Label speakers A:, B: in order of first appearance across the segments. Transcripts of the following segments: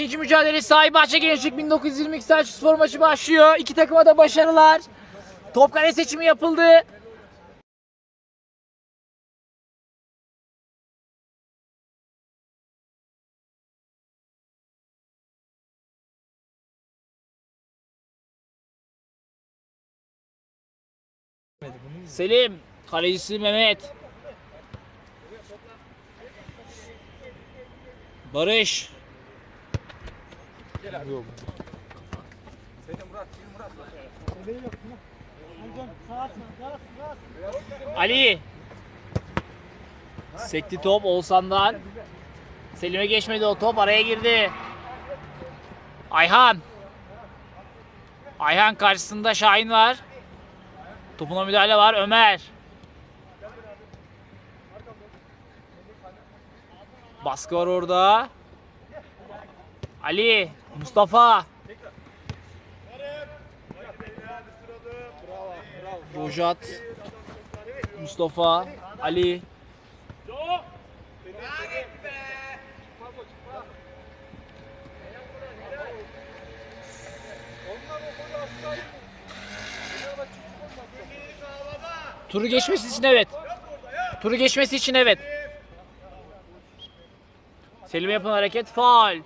A: ikinci mücadele sahibi Bahçe Gençlik 1922 Selçuk Spor maçı başlıyor. İki takıma da başarılar. Top kale seçimi yapıldı. Selim, kalecisi Mehmet. Barış. Ali. Sekti top Oğuzhan'dan. Selim'e geçmedi o top araya girdi. Ayhan. Ayhan karşısında Şahin var. Topuna müdahale var Ömer. Baskı var orada. Ali, Mustafa. Rojat. Mustafa, Ali. Turu geçmesi için evet. Turu geçmesi için evet. Selim'e yapılan hareket faul.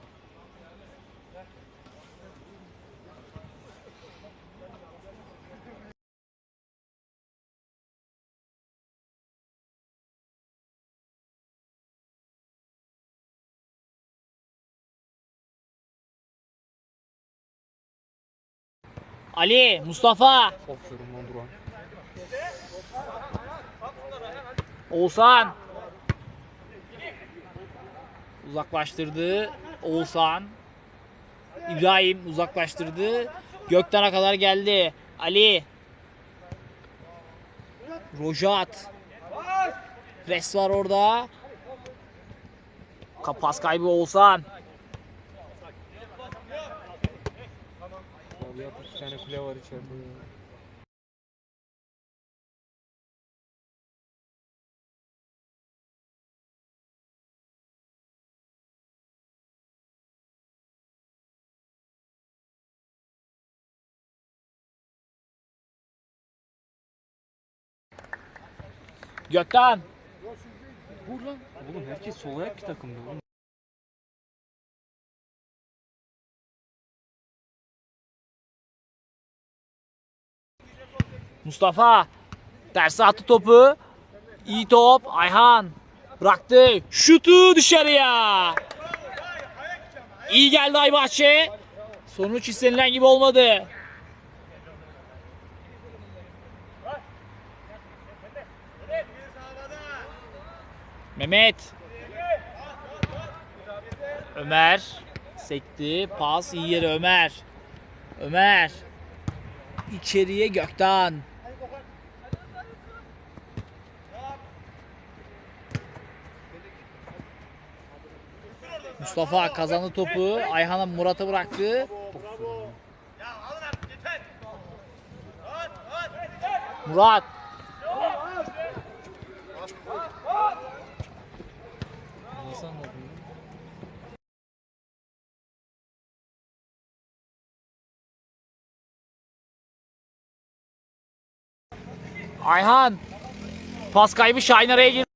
A: Ali, Mustafa,
B: Aferin lan Duran.
A: Oğuzhan. Uzaklaştırdı. Oğuzhan. İbrahim uzaklaştırdı. Gökten'e kadar geldi. Ali. Rojat. Pres var orada. Kapas kaybı Oğuzhan.
B: 60 tane kule var içeride.
A: Gökten.
B: Vur lan. Oğlum herkes sol ayak bir takımda oğlum.
A: Mustafa. Tersi attı topu. İyi top. Ayhan. Bıraktı. Şutu dışarıya. İyi geldi Aybaşçı. Sonuç istenilen gibi olmadı. Mehmet. Ömer. Sekti. Pas iyi yere Ömer. Ömer. İçeriye Gökten. Mustafa kazandı topu. Ayhan'a Murat'a bıraktı. Murat. Ayhan. Pas kaybı Şahin araya girdi.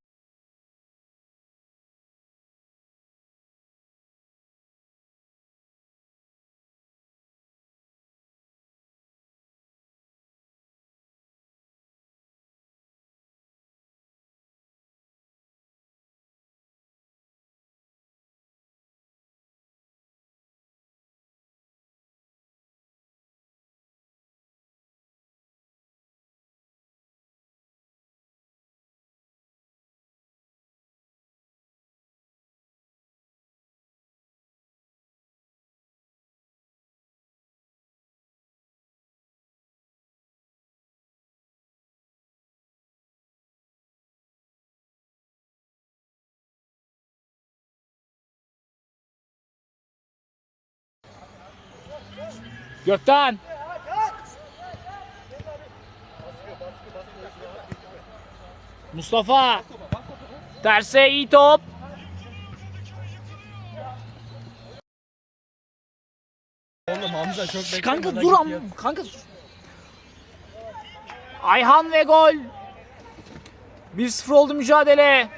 A: Gökten. Mustafa. Terse iyi top.
B: Oğlum Hamza çok
A: Kanka dur am kanka. Ayhan ve gol. 1-0 oldu mücadele.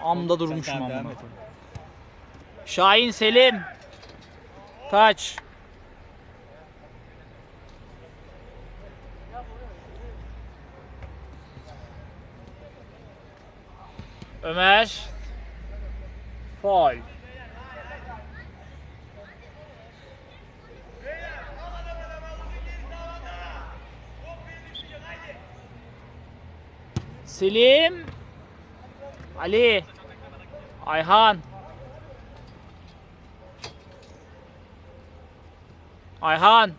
A: Amda durmuşum amına. Şahin Selim. Taç. Ömer. Faul. Selim. Ali. Ayhan. Ayhan.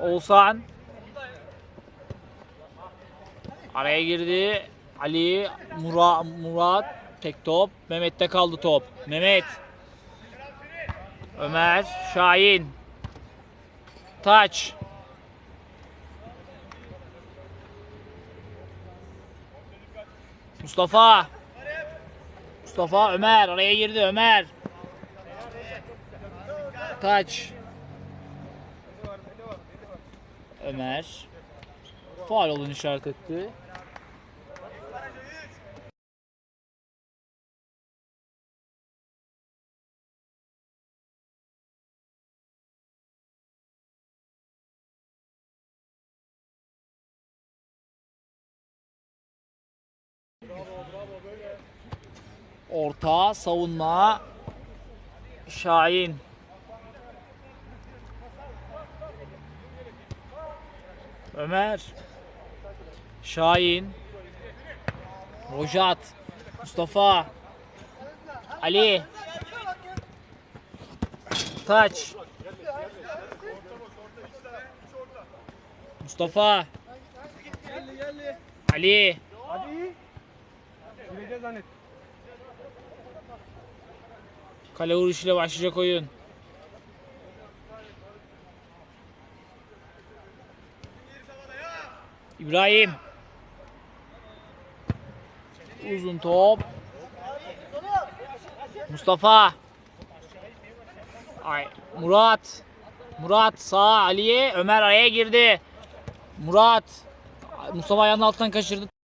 A: Oğuzhan. Araya girdi. Ali, Murat, Murat tek top. Mehmet'te kaldı top. Mehmet. Ömer, Şahin. Taç. Mustafa. Mustafa Ömer araya girdi Ömer. Taç. Ömer. Faal olduğunu işaret etti. Orta savunma Şahin. Ömer. Şahin. Rojat. Mustafa. Ali. Taç. Mustafa. Ali. Kale vuruşuyla başlayacak oyun. İbrahim. Uzun top. Mustafa. Ay Murat. Murat sağ Ali'ye Ömer araya girdi. Murat. Mustafa ayağının altından kaçırdı.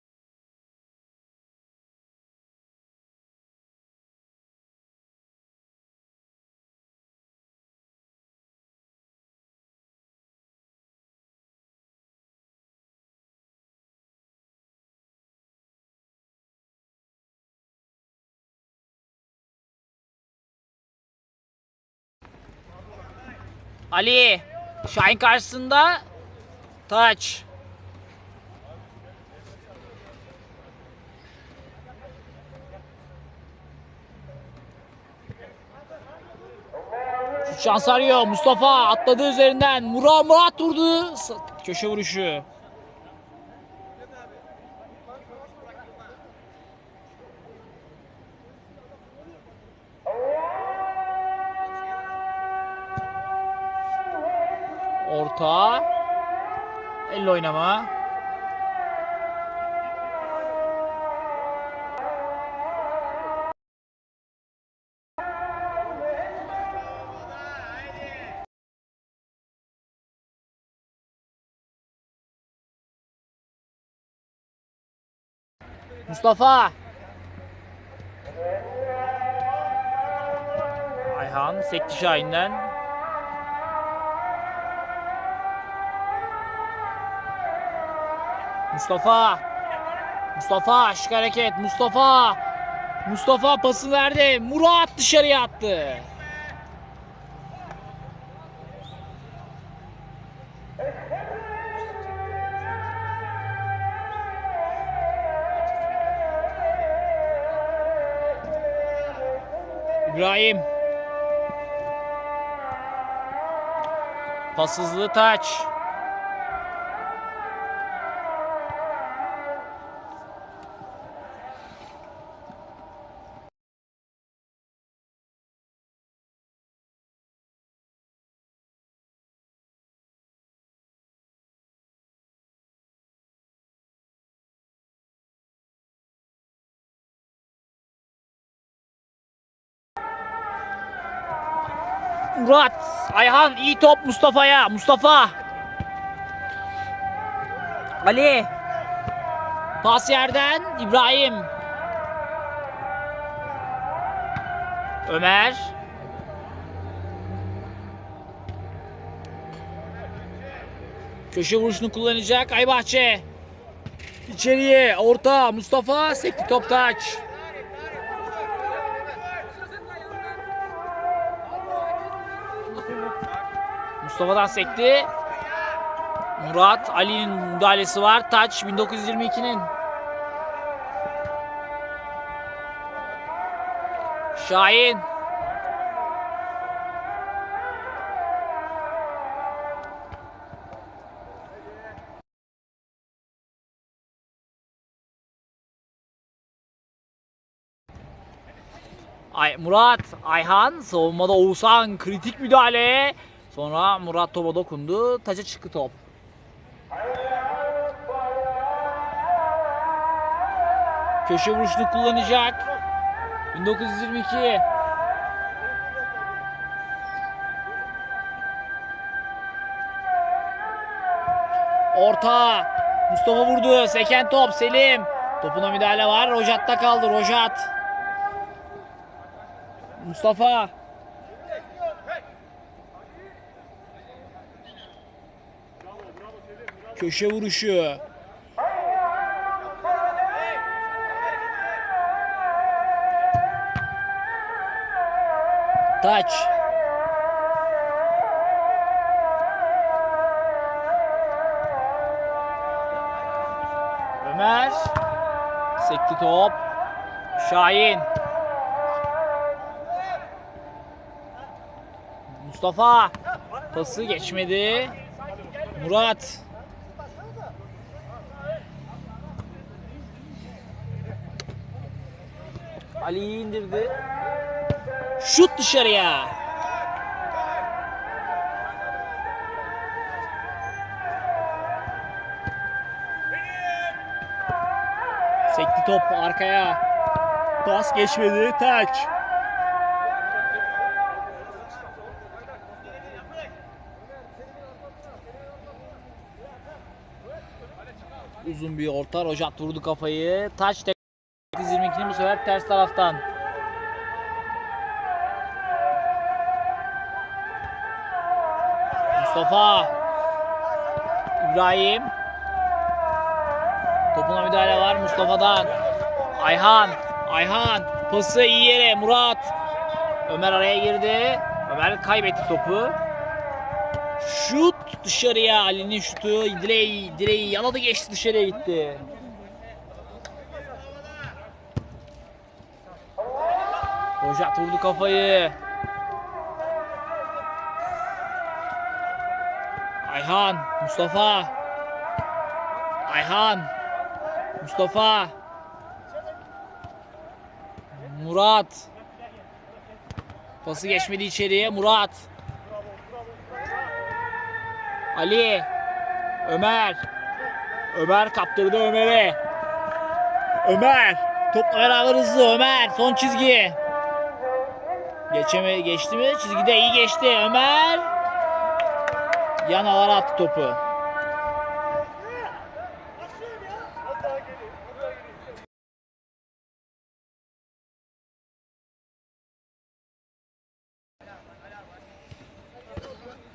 A: Ali. Şahin karşısında. Taç. Şans arıyor. Mustafa atladı üzerinden. Murat Murat vurdu. Köşe vuruşu. Orta. Elle oynama. Mustafa. Ayhan sekti Şahin'den. Mustafa. Mustafa şık hareket. Mustafa. Mustafa pası verdi. Murat dışarıya attı. İbrahim. Pasızlı taç. Murat, Ayhan iyi top Mustafa'ya. Mustafa. Ali. Pas yerden İbrahim. Ömer. Köşe vuruşunu kullanacak Aybahçe. İçeriye orta Mustafa sekti top taç. Mustafa'dan sekti. Murat Ali'nin müdahalesi var. Taç 1922'nin. Şahin. Ay, Murat, Ayhan, savunmada Oğuzhan kritik müdahale. Sonra Murat topa dokundu. Taça çıktı top. Köşe vuruşunu kullanacak. 1922. Orta. Mustafa vurdu. Seken top. Selim. Topuna müdahale var. Rojat'ta kaldı. Rojat. Mustafa. Köşe vuruşu. Taç. Ömer. Sekti top. Şahin. Mustafa. Pası geçmedi. Murat. Ali'yi indirdi. Şut dışarıya. Sekti top arkaya. Pas geçmedi. Taç. Uzun bir orta. Rojat vurdu kafayı. Taç tek 22'nin bu sefer ters taraftan. Mustafa. İbrahim. Topuna müdahale var Mustafa'dan. Ayhan. Ayhan. Pası iyi yere. Murat. Ömer araya girdi. Ömer kaybetti topu. Şut dışarıya. Ali'nin şutu. Direği, direği yaladı geçti dışarıya gitti. Rojat vurdu kafayı. Ayhan, Mustafa. Ayhan. Mustafa. Murat. Pası geçmedi içeriye. Murat. Ali. Ömer. Ömer kaptırdı Ömer'e. Ömer. Topla beraber hızlı Ömer. Son çizgi. Geçeme geçti mi? Çizgide iyi geçti. Ömer. Yanalara attı topu.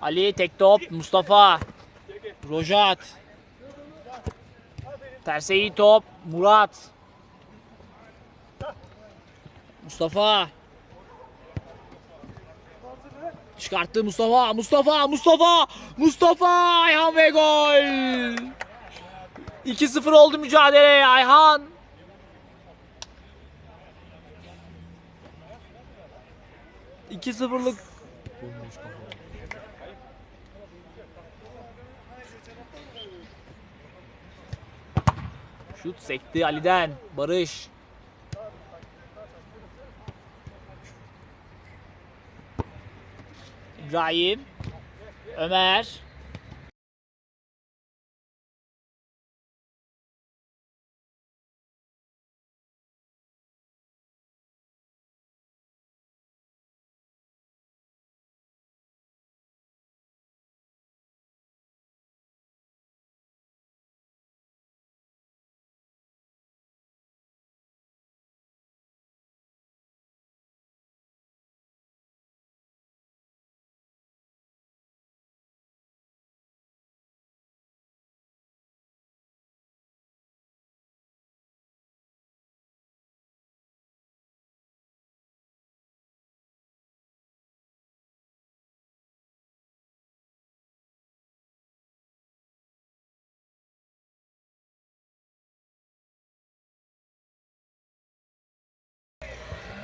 A: Ali tek top Mustafa Rojat Terse iyi top. Murat. Mustafa. Çıkarttı Mustafa. Mustafa. Mustafa. Mustafa. Ayhan ve gol. 2-0 oldu mücadele. Ayhan. İki sıfırlık şut sekti Ali'den. Barış. İbrahim. Ömer.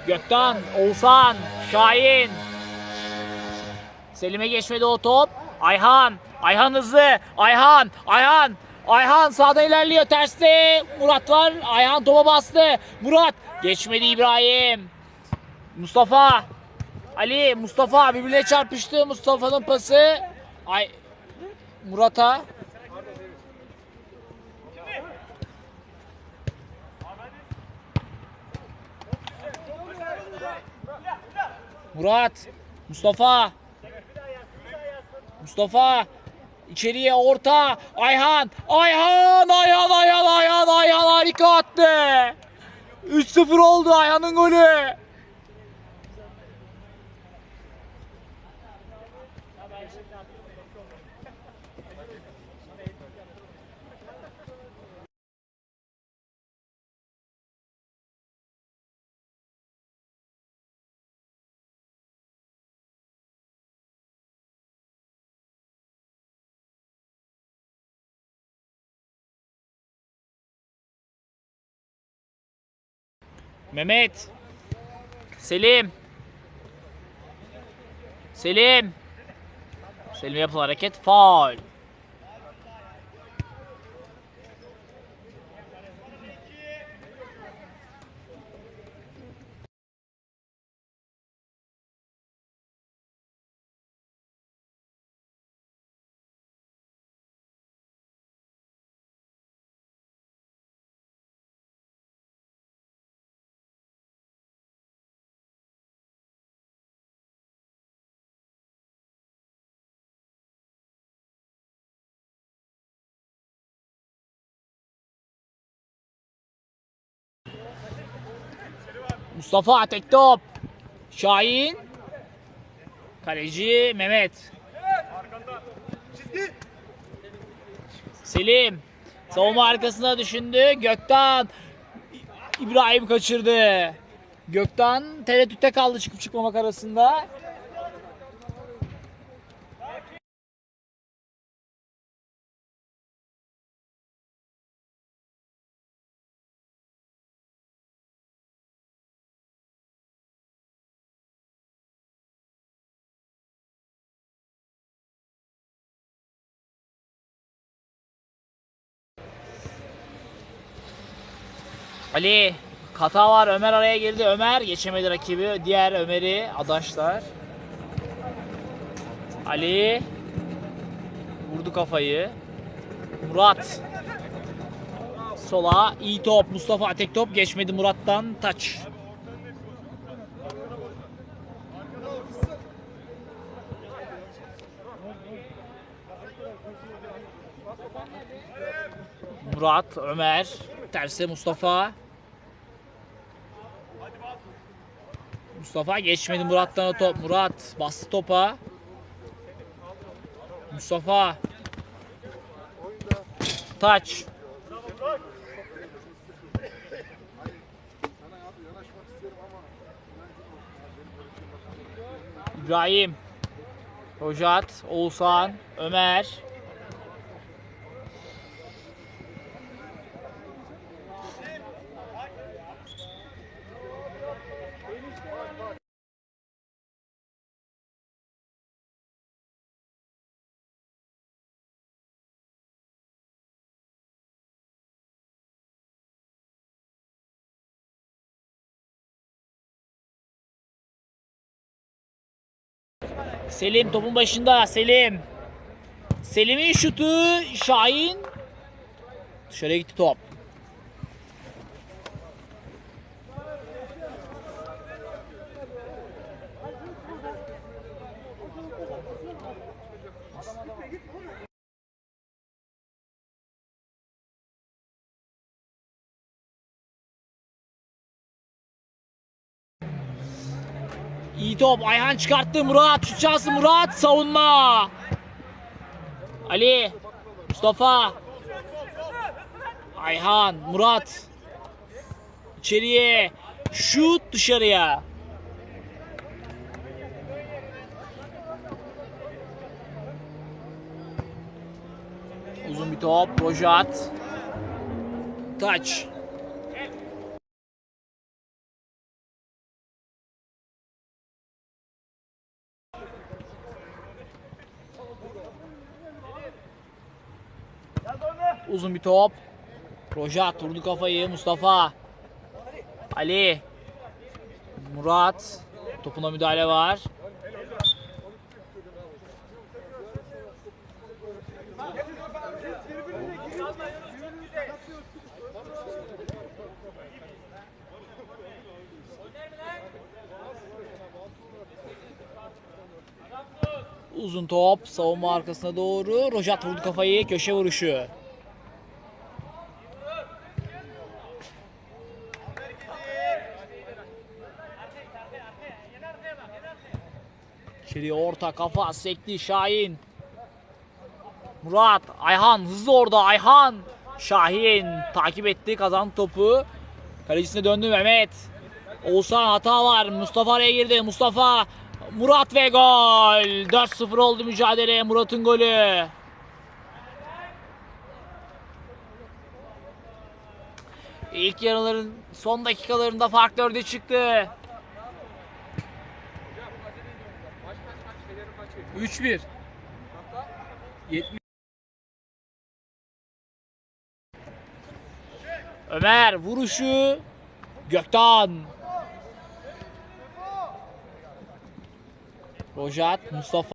A: Gökten, Oğuzhan, Şahin. Selim'e geçmedi o top. Ayhan, Ayhan hızlı. Ayhan, Ayhan, Ayhan sağda ilerliyor. Terste Murat var. Ayhan topa bastı. Murat geçmedi İbrahim. Mustafa, Ali, Mustafa birbirine çarpıştı. Mustafa'nın pası. Ay Murat'a. Murat, Mustafa. Mustafa içeriye orta. Ayhan, Ayhan, Ayhan, Ayhan, Ayhan, Ayhan harika attı. 3-0 oldu Ayhan'ın golü. Mehmet. Selim. Selim. Selim yapılan hareket faul. Mustafa tek top. Şahin. Kaleci Mehmet. Selim. Savunma arkasına düşündü. Gökten. İbrahim kaçırdı. Gökten tereddütte kaldı çıkıp çıkmamak arasında. Ali Kata var Ömer araya girdi. Ömer geçemedi rakibi. Diğer Ömer'i adaşlar. Ali vurdu kafayı. Murat sola iyi top. Mustafa tek top geçmedi Murat'tan taç. Murat, Ömer, terse Mustafa. Mustafa geçmedi Murat'tan top. Murat bastı topa. Mustafa. Taç. İbrahim. Hojat, Oğuzhan, Ömer. Selim topun başında. Selim. Selim'in şutu. Şahin. Dışarıya gitti top. İyi top. Ayhan çıkarttı. Murat. Şut şansı Murat. Savunma. Ali. Mustafa. Ayhan. Murat. İçeriye. Şut dışarıya. Uzun bir top. Rojat. Taç. Uzun bir top. Rojat vurdu kafayı. Mustafa. Ali. Murat. Topuna müdahale var. Uzun top savunma arkasına doğru. Rojat vurdu kafayı. Köşe vuruşu. İçeriye orta kafa sekti Şahin. Murat, Ayhan hızlı orada Ayhan. Şahin takip etti kazandı topu. Kalecisine döndü Mehmet. Oğuzhan hata var. Mustafa araya girdi. Mustafa Murat ve gol. 4-0 oldu mücadele. Murat'ın golü. İlk yarıların son dakikalarında fark dörde çıktı.
B: 3-1. 70.
A: Ömer vuruşu Gökten. Rojat Mustafa